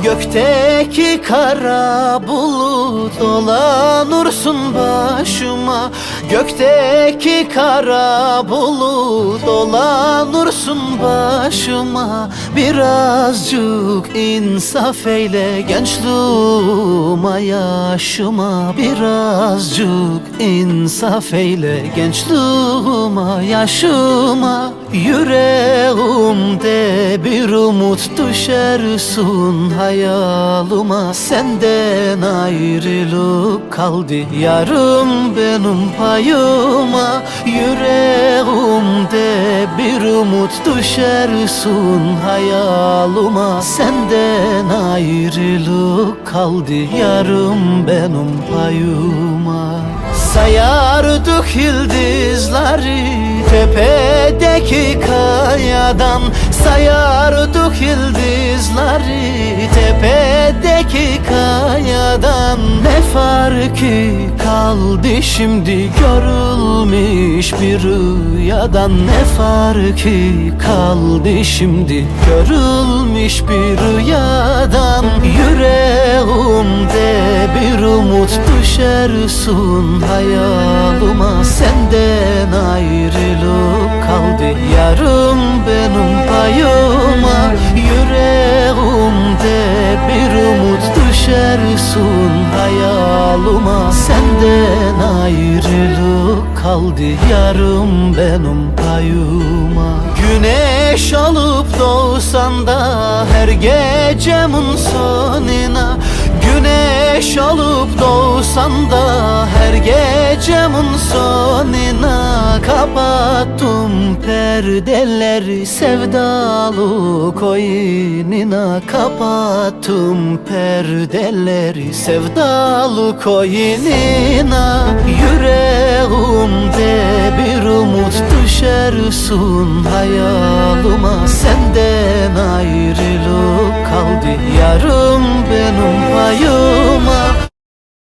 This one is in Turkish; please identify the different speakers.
Speaker 1: Gökteki kara bulut dolanursun başıma Gökteki kara bulut dolanursun başıma. Birazcık insaf eyle gençliğime yaşıma. Birazcık insaf eyle gençliğime yaşıma. Yüreğimde bir umut düşersin hayalıma Senden ayrılık kaldı yarım benim payıma Yüreğimde bir umut düşersin hayalıma. Senden ayrılık kaldı yarım benim payıma. Sayardık yıldızları tepedeki kayadan. Sayardık yıldızları tepedeki kayadan farkı kaldı şimdi. Görülmüş bir rüyadan Ne farkı kaldı şimdi? Görülmüş bir rüyadan Yüreğimde bir umut düşersin hayalıma. Senden ayrılık kaldı. Yarım benim payıma. Yüreğimde bir umut düşersin hayalıma Senden ayrılık kaldı. Yarım benim payıma. Güneş olup doğsan da her gecemin sonuna. Güneş olup doğsan da her gecemin sonuna Kapattım perdeleri sevdalı koynuna Kapattım perdeleri sevdalı koynuna Yüreğimde bir umut düşersin hayalıma. Senden ayrılık kaldı yarım benim payım